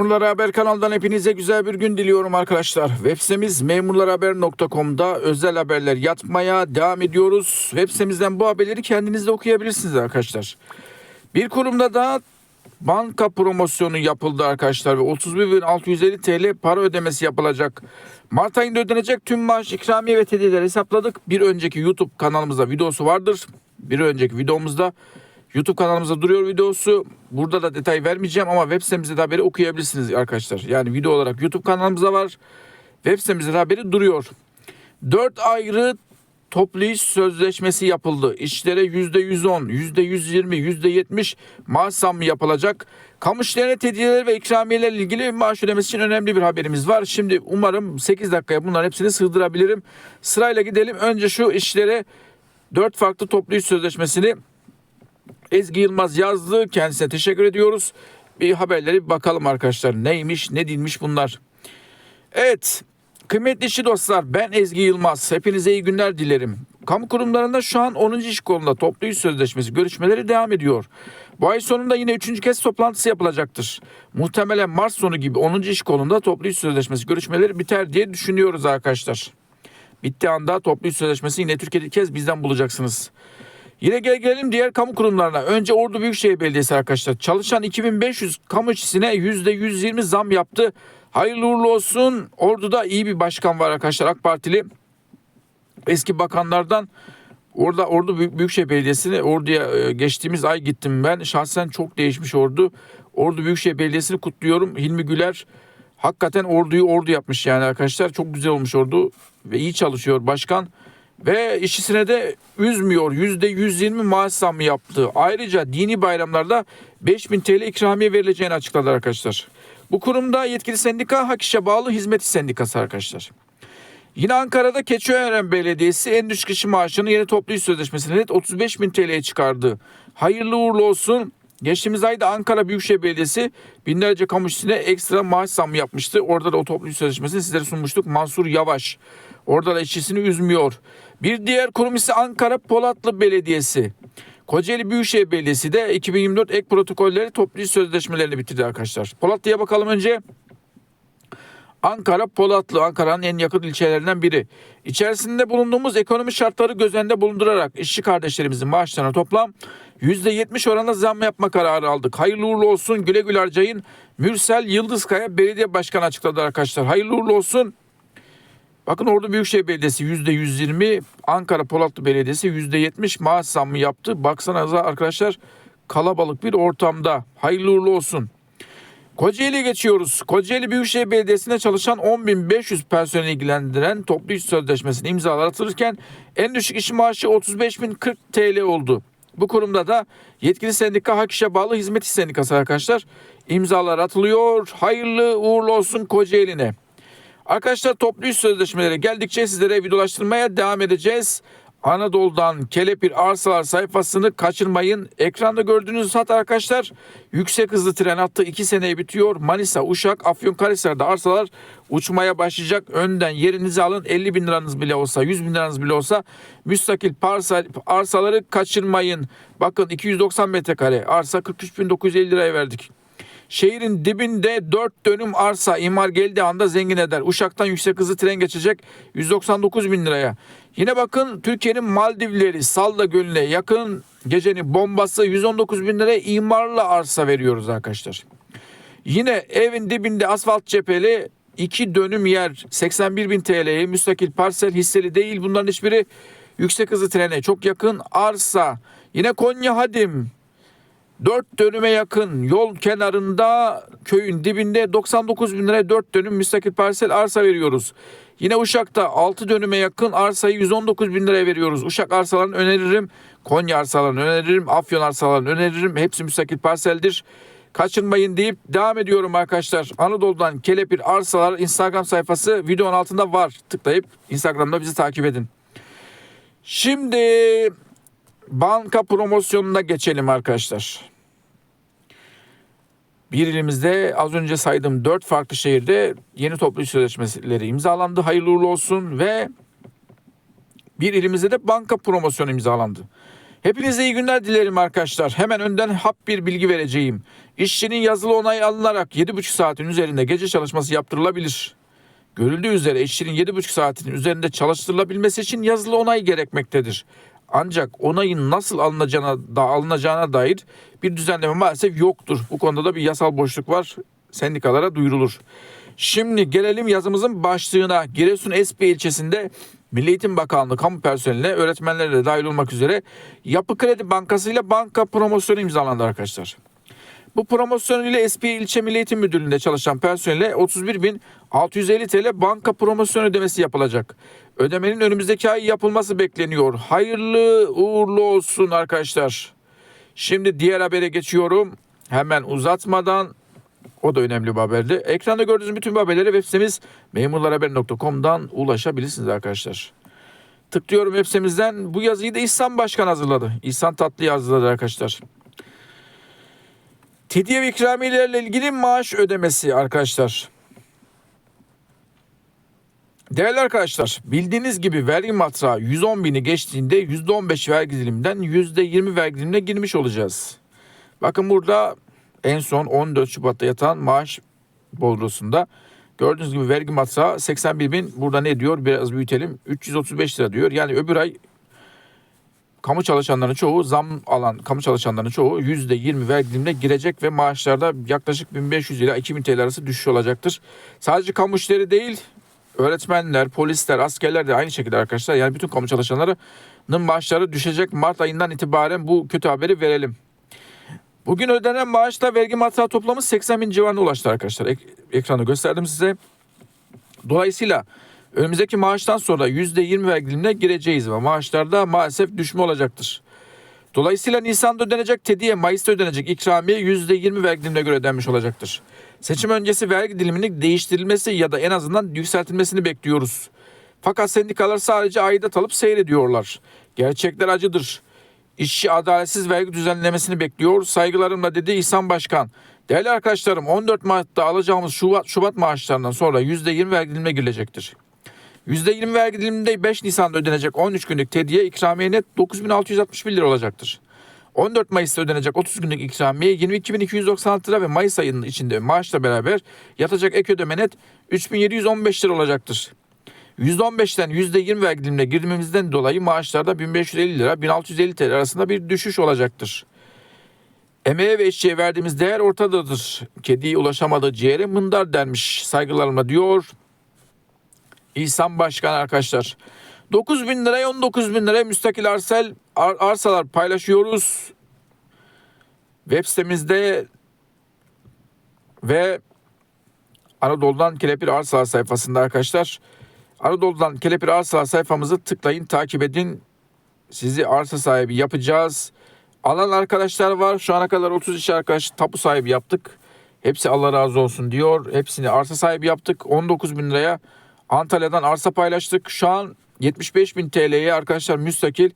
Memurlar Haber kanalından hepinize güzel bir gün diliyorum arkadaşlar. Web sitemiz memurlarhaber.com'da özel haberler yatmaya devam ediyoruz. Web sitemizden bu haberleri kendiniz de okuyabilirsiniz arkadaşlar. Bir kurumda da banka promosyonu yapıldı arkadaşlar ve 31.650 TL para ödemesi yapılacak. Mart ayında ödenecek tüm maaş ikramiye ve tedileri hesapladık. Bir önceki YouTube kanalımızda videosu vardır. Bir önceki videomuzda YouTube kanalımızda duruyor videosu. Burada da detay vermeyeceğim ama web sitemizde de haberi okuyabilirsiniz arkadaşlar. Yani video olarak YouTube kanalımızda var. Web sitemizde de haberi duruyor. 4 ayrı toplu iş sözleşmesi yapıldı. İşlere %110, %120, %70 maaş zammı yapılacak. Kamu işlerine tedbirler ve ikramiyelerle ilgili maaş ödemesi için önemli bir haberimiz var. Şimdi umarım 8 dakikaya bunların hepsini sığdırabilirim. Sırayla gidelim. Önce şu işlere 4 farklı toplu iş sözleşmesini Ezgi Yılmaz yazdı. Kendisine teşekkür ediyoruz. Bir haberleri bir bakalım arkadaşlar. Neymiş, ne dinmiş bunlar. Evet, kıymetli işçi dostlar ben Ezgi Yılmaz. Hepinize iyi günler dilerim. Kamu kurumlarında şu an 10. iş kolunda toplu iş sözleşmesi görüşmeleri devam ediyor. Bu ay sonunda yine 3. kez toplantısı yapılacaktır. Muhtemelen Mart sonu gibi 10. iş kolunda toplu iş sözleşmesi görüşmeleri biter diye düşünüyoruz arkadaşlar. Bitti anda toplu iş sözleşmesi yine Türkiye'de kez bizden bulacaksınız. Yine gel gelelim diğer kamu kurumlarına. Önce Ordu Büyükşehir Belediyesi arkadaşlar. Çalışan 2500 kamu işçisine %120 zam yaptı. Hayırlı uğurlu olsun. Ordu'da iyi bir başkan var arkadaşlar AK Partili. Eski bakanlardan Orada Ordu Büyük- Büyükşehir Belediyesi'ne Ordu'ya e, geçtiğimiz ay gittim ben. Şahsen çok değişmiş Ordu. Ordu Büyükşehir Belediyesi'ni kutluyorum. Hilmi Güler hakikaten Ordu'yu Ordu yapmış yani arkadaşlar. Çok güzel olmuş Ordu ve iyi çalışıyor başkan. Ve işçisine de üzmüyor. %120 maaş zammı yaptı. Ayrıca dini bayramlarda 5000 TL ikramiye verileceğini açıkladı arkadaşlar. Bu kurumda yetkili sendika Hak İş'e bağlı hizmet sendikası arkadaşlar. Yine Ankara'da Keçiören Belediyesi en düşük kişi maaşını yeni toplu iş sözleşmesine net 35 bin TL'ye çıkardı. Hayırlı uğurlu olsun. Geçtiğimiz ayda Ankara Büyükşehir Belediyesi binlerce kamu işçisine ekstra maaş zammı yapmıştı. Orada da o toplu sözleşmesini sizlere sunmuştuk. Mansur Yavaş. Orada da işçisini üzmüyor. Bir diğer kurum ise Ankara Polatlı Belediyesi. Kocaeli Büyükşehir Belediyesi de 2024 ek protokolleri toplu sözleşmelerini bitirdi arkadaşlar. Polatlı'ya bakalım önce. Ankara Polatlı Ankara'nın en yakın ilçelerinden biri. İçerisinde bulunduğumuz ekonomi şartları göz önünde bulundurarak işçi kardeşlerimizin maaşlarına toplam %70 oranında zam yapma kararı aldık. Hayırlı uğurlu olsun güle güle harcayın. Mürsel Yıldızkaya belediye başkanı açıkladı arkadaşlar. Hayırlı uğurlu olsun. Bakın Ordu Büyükşehir Belediyesi %120, Ankara Polatlı Belediyesi %70 maaş zammı yaptı. Baksanıza arkadaşlar kalabalık bir ortamda. Hayırlı uğurlu olsun. Kocaeli'ye geçiyoruz. Kocaeli Büyükşehir Belediyesi'nde çalışan 10.500 personeli ilgilendiren toplu iş sözleşmesini imzalar atılırken en düşük iş maaşı 35.040 TL oldu. Bu kurumda da yetkili sendika Hak İş'e bağlı hizmet iş sendikası arkadaşlar imzalar atılıyor. Hayırlı uğurlu olsun Kocaeli'ne. Arkadaşlar toplu iş sözleşmeleri geldikçe sizlere videolaştırmaya devam edeceğiz. Anadolu'dan Kelepir Arsalar sayfasını kaçırmayın. Ekranda gördüğünüz hat arkadaşlar yüksek hızlı tren hattı 2 seneye bitiyor. Manisa, Uşak, Afyonkarahisar'da arsalar uçmaya başlayacak. Önden yerinizi alın 50 bin liranız bile olsa 100 bin liranız bile olsa müstakil parsa, arsaları kaçırmayın. Bakın 290 metrekare arsa 43.950 liraya verdik. Şehrin dibinde 4 dönüm arsa imar geldiği anda zengin eder. Uşak'tan yüksek hızlı tren geçecek 199 bin liraya. Yine bakın Türkiye'nin Maldivleri Salda Gölü'ne yakın gecenin bombası 119 bin liraya imarlı arsa veriyoruz arkadaşlar. Yine evin dibinde asfalt cepheli 2 dönüm yer 81 bin TL'ye müstakil parsel hisseli değil bunların hiçbiri yüksek hızlı trene çok yakın arsa. Yine Konya Hadim 4 dönüme yakın yol kenarında köyün dibinde 99 bin liraya 4 dönüm müstakil parsel arsa veriyoruz. Yine Uşak'ta 6 dönüme yakın arsayı 119 bin liraya veriyoruz. Uşak arsalarını öneririm. Konya arsalarını öneririm. Afyon arsalarını öneririm. Hepsi müstakil parseldir. Kaçırmayın deyip devam ediyorum arkadaşlar. Anadolu'dan Kelepir Arsalar Instagram sayfası videonun altında var. Tıklayıp Instagram'da bizi takip edin. Şimdi banka promosyonuna geçelim arkadaşlar. Bir ilimizde az önce saydığım dört farklı şehirde yeni toplu iş sözleşmeleri imzalandı. Hayırlı uğurlu olsun ve bir ilimizde de banka promosyonu imzalandı. Hepinize iyi günler dilerim arkadaşlar. Hemen önden hap bir bilgi vereceğim. İşçinin yazılı onayı alınarak 7,5 saatin üzerinde gece çalışması yaptırılabilir. Görüldüğü üzere işçinin 7,5 saatin üzerinde çalıştırılabilmesi için yazılı onay gerekmektedir. Ancak onayın nasıl alınacağına, da alınacağına dair bir düzenleme maalesef yoktur. Bu konuda da bir yasal boşluk var. Sendikalara duyurulur. Şimdi gelelim yazımızın başlığına. Giresun Espi ilçesinde Milli Eğitim Bakanlığı kamu personeline, öğretmenlere de dahil olmak üzere Yapı Kredi Bankası ile banka promosyonu imzalandı arkadaşlar. Bu promosyon ile Espi İlçe Milli Eğitim Müdürlüğü'nde çalışan personele 31.650 TL banka promosyon ödemesi yapılacak. Ödemenin önümüzdeki ay yapılması bekleniyor. Hayırlı uğurlu olsun arkadaşlar. Şimdi diğer habere geçiyorum. Hemen uzatmadan o da önemli bir haberdi. Ekranda gördüğünüz bütün bu haberlere web sitemiz memurlarhaber.com'dan ulaşabilirsiniz arkadaşlar. Tıklıyorum web sitemizden. Bu yazıyı da İhsan Başkan hazırladı. İhsan Tatlı hazırladı arkadaşlar. Tidye ve ikramiyelerle ilgili maaş ödemesi arkadaşlar. Değerli arkadaşlar bildiğiniz gibi vergi matrağı 110 bini geçtiğinde %15 vergi diliminden %20 vergi dilimine girmiş olacağız. Bakın burada en son 14 Şubat'ta yatan maaş bordrosunda gördüğünüz gibi vergi matrağı 81 bin burada ne diyor biraz büyütelim 335 lira diyor. Yani öbür ay kamu çalışanlarının çoğu zam alan kamu çalışanlarının çoğu %20 vergi dilimine girecek ve maaşlarda yaklaşık 1500 ila 2000 TL arası düşüş olacaktır. Sadece kamu işleri değil öğretmenler, polisler, askerler de aynı şekilde arkadaşlar. Yani bütün kamu çalışanlarının maaşları düşecek. Mart ayından itibaren bu kötü haberi verelim. Bugün ödenen maaşla vergi matrağı toplamı 80 bin civarına ulaştı arkadaşlar. Ek, ekranda gösterdim size. Dolayısıyla önümüzdeki maaştan sonra %20 vergi dilimine gireceğiz ve maaşlarda maalesef düşme olacaktır. Dolayısıyla Nisan'da ödenecek tediye, Mayıs'ta ödenecek ikramiye %20 vergi dilimine göre ödenmiş olacaktır. Seçim öncesi vergi diliminin değiştirilmesi ya da en azından yükseltilmesini bekliyoruz. Fakat sendikalar sadece aidat alıp seyrediyorlar. Gerçekler acıdır. İşçi adaletsiz vergi düzenlemesini bekliyor. Saygılarımla dedi İhsan Başkan. Değerli arkadaşlarım 14 Mart'ta alacağımız Şubat, Şubat maaşlarından sonra %20 vergi dilimine girilecektir. %20 vergi diliminde 5 Nisan'da ödenecek 13 günlük tediye ikramiye net 9661 lira olacaktır. 14 Mayıs'ta ödenecek 30 günlük ikramiye 22.296 lira ve Mayıs ayının içinde maaşla beraber yatacak ek ödeme net 3715 lira olacaktır. %15'ten %20 vergi dilimine girmemizden dolayı maaşlarda 1550 lira 1650 TL arasında bir düşüş olacaktır. Emeğe ve işçiye verdiğimiz değer ortadadır. Kediye ulaşamadığı ciğere mındar denmiş saygılarımla diyor. İhsan Başkan arkadaşlar. 9 bin liraya 19 bin liraya müstakil arsel ar- arsalar paylaşıyoruz. Web sitemizde ve Anadolu'dan Kelepir Arsalar sayfasında arkadaşlar. Anadolu'dan Kelepir Arsalar sayfamızı tıklayın, takip edin. Sizi arsa sahibi yapacağız. Alan arkadaşlar var. Şu ana kadar 30 iş arkadaş tapu sahibi yaptık. Hepsi Allah razı olsun diyor. Hepsini arsa sahibi yaptık. 19 bin liraya Antalya'dan arsa paylaştık. Şu an 75 bin TL'ye arkadaşlar müstakil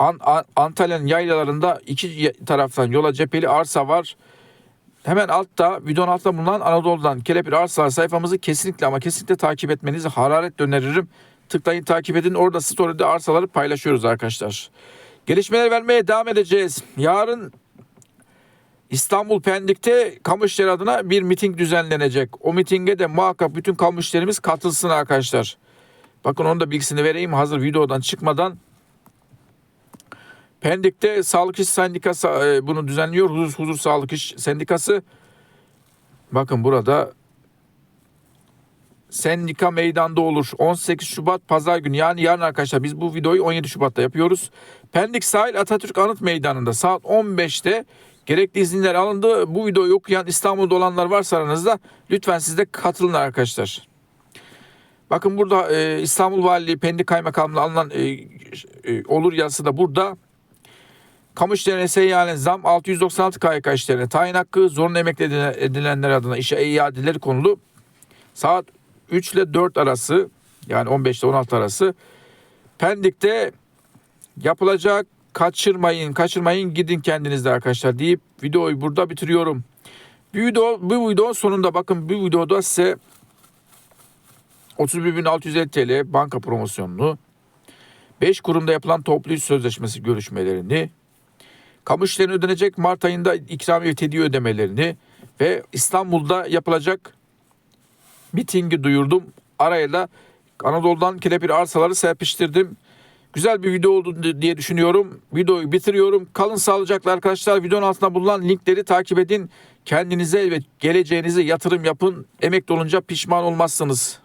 An- An- Antalya'nın yaylalarında iki taraftan yola cepheli arsa var. Hemen altta videonun altta bulunan Anadolu'dan Kelepir Arsalar sayfamızı kesinlikle ama kesinlikle takip etmenizi hararetle öneririm. Tıklayın takip edin. Orada story'de arsaları paylaşıyoruz arkadaşlar. Gelişmeler vermeye devam edeceğiz. Yarın İstanbul Pendik'te kamu adına bir miting düzenlenecek. O mitinge de muhakkak bütün kamu katılsın arkadaşlar. Bakın onun da bilgisini vereyim hazır videodan çıkmadan. Pendik'te Sağlık İş Sendikası e, bunu düzenliyor. Huzur, Huzur Sağlık İş Sendikası. Bakın burada sendika meydanda olur. 18 Şubat pazar günü yani yarın arkadaşlar biz bu videoyu 17 Şubat'ta yapıyoruz. Pendik Sahil Atatürk Anıt Meydanı'nda saat 15'te gerekli izinler alındı. Bu videoyu okuyan İstanbul'da olanlar varsa aranızda lütfen siz de katılın arkadaşlar. Bakın burada e, İstanbul Valiliği Pendik Kaymakamlığı alınan e, e, olur yazısı da burada. Kamu işlerine seyyanen zam 696 KYK işlerine tayin hakkı zorunlu emekli edile- edilenler adına işe iadeleri konulu saat 3 ile 4 arası yani 15 ile 16 arası Pendik'te yapılacak kaçırmayın kaçırmayın gidin kendinizde arkadaşlar deyip videoyu burada bitiriyorum. Bir video, bu videonun sonunda bakın bu videoda size 31.650 TL banka promosyonunu 5 kurumda yapılan toplu sözleşmesi görüşmelerini, kamu işlerine ödenecek Mart ayında ikramiye tediye ödemelerini ve İstanbul'da yapılacak mitingi duyurdum. Araya da Anadolu'dan kelepir arsaları serpiştirdim. Güzel bir video oldu diye düşünüyorum. Videoyu bitiriyorum. Kalın sağlıcakla arkadaşlar. Videonun altında bulunan linkleri takip edin. Kendinize ve geleceğinize yatırım yapın. Emekli olunca pişman olmazsınız.